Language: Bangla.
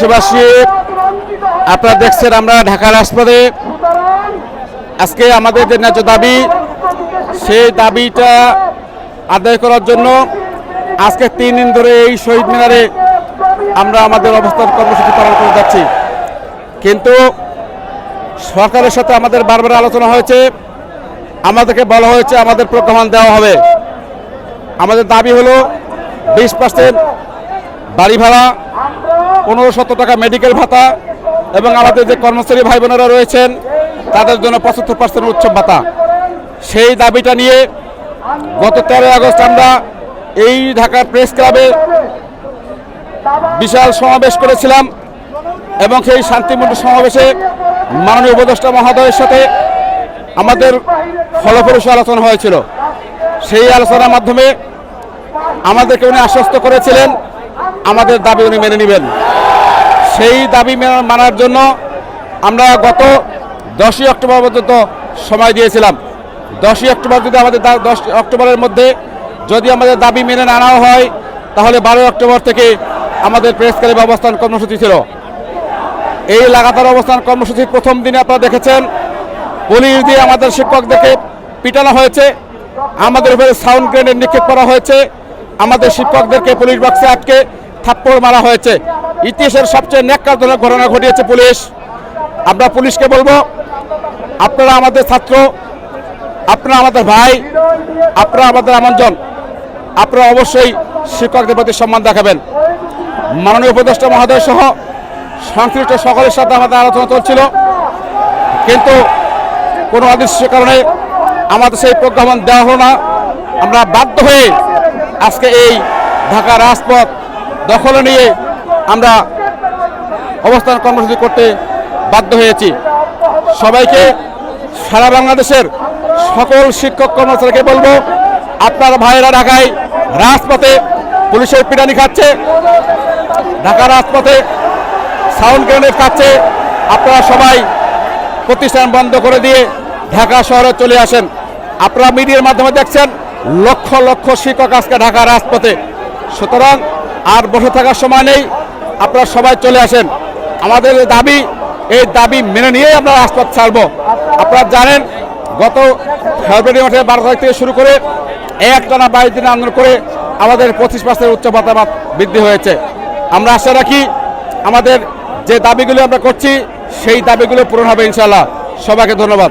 দেশবাসী, আপনারা দেখছেন আমরা ঢাকার রাজপথে। আজকে আমাদের যে ন্যায্য দাবি, সেই দাবিটা আদায় করার জন্য আজকে তিন দিন ধরে এই শহীদ মিনারে আমরা আমাদের অবস্থান কর্মসূচি পালন করে যাচ্ছি। কিন্তু সরকারের সাথে আমাদের বারবার আলোচনা হয়েছে, আমাদেরকে বলা হয়েছে আমাদের প্রজ্ঞাপন দেওয়া হবে। আমাদের দাবি হলো, বিশ পার্সেন্ট বাড়ি ভাড়া পনেরো শত টাকা মেডিকেল ভাতা এবং আমাদের যে কর্মচারী ভাই বোনেরা রয়েছেন, তাদের জন্য পঁচাত্তর পার্সেন্ট উৎসব ভাতা। সেই দাবিটা নিয়ে গত তেরোই আগস্ট আমরা এই ঢাকার প্রেস ক্লাবে বিশাল সমাবেশ করেছিলাম এবং সেই শান্তিপূর্ণ সমাবেশে মাননীয় উপদেষ্টা মহোদয়ের সাথে আমাদের ফলপ্রসূ আলোচনা হয়েছিল। সেই আলোচনার মাধ্যমে আমাদেরকে উনি আশ্বস্ত করেছিলেন আমাদের দাবি উনি মেনে নেবেন। সেই দাবি মানার জন্য আমরা গত দশই অক্টোবর পর্যন্ত সময় দিয়েছিলাম। দশই অক্টোবর যদি আমাদের দশ অক্টোবরের মধ্যে যদি আমাদের দাবি মেনে না নেওয়া হয়, তাহলে বারোই অক্টোবর থেকে আমাদের প্রেস ক্লাবে অবস্থান কর্মসূচি ছিল। এই লাগাতার অবস্থান কর্মসূচির প্রথম দিনে আপনারা দেখেছেন, পুলিশ দিয়ে আমাদের শিক্ষকদেরকে পিটানো হয়েছে, আমাদের উপরে সাউন্ড গ্রেনেড নিক্ষেপ করা হয়েছে, আমাদের শিক্ষকদেরকে পুলিশ বক্সে আটকে থাপ্পড় মারা হয়েছে। ইতিহাসের সবচেয়ে ন্যাক্কারজনক ঘটনা ঘটিয়েছে পুলিশ। আমরা পুলিশকে বলব, আপনারা আমাদের ছাত্র, আপনারা আমাদের ভাই, আপনারা আমাদের আমন্ত্রণ। আপনারা অবশ্যই শিক্ষকদের প্রতি সম্মান দেখাবেন। মাননীয় উপদেষ্টা মহোদয় সহ সংশ্লিষ্ট সকলের সাথে আমাদের আলোচনা চলছিল। কিন্তু কোনো অদৃশ্য কারণে আমাদের সেই প্রজ্ঞাপন দেওয়া হলো না। আমরা বাধ্য হয়ে আজকে এই ঢাকা রাজপথ দখলে নিয়ে আমরা অবস্থান কর্মসূচি করতে বাধ্য হয়েছি। সবাইকে সারা বাংলাদেশের সকল শিক্ষক কর্মচারীকে বলব, আপনার ভাইয়েরা ঢাকায় রাজপথে পুলিশের পিটানি খাচ্ছে, ঢাকা রাজপথে সাউন্ড গ্রেনেড খাচ্ছে, আপনারা সবাই প্রতিষ্ঠান বন্ধ করে দিয়ে ঢাকা শহরে চলে আসেন। আপনারা মিডিয়ার মাধ্যমে দেখছেন লক্ষ লক্ষ শিক্ষক আজকে ঢাকা রাজপথে। সুতরাং আর বসে থাকার সময় নেই। আপনারা সবাই চলে আসেন। আমাদের দাবি, এই দাবি মেনে নিয়েই আমরা রাজপথ ছাড়বো। আপনারা জানেন, গত ফেব্রুয়ারি মাসে বারো তারিখ থেকে শুরু করে এক টানা বাইশ দিন আন্দোলন করে আমাদের পঁচিশ পার্সেন্ট উচ্চ ভাতা বৃদ্ধি হয়েছে। আমরা আশা রাখি আমাদের যে দাবিগুলো আমরা করছি, সেই দাবিগুলো পূরণ হবে ইনশাল্লাহ সবাইকে ধন্যবাদ।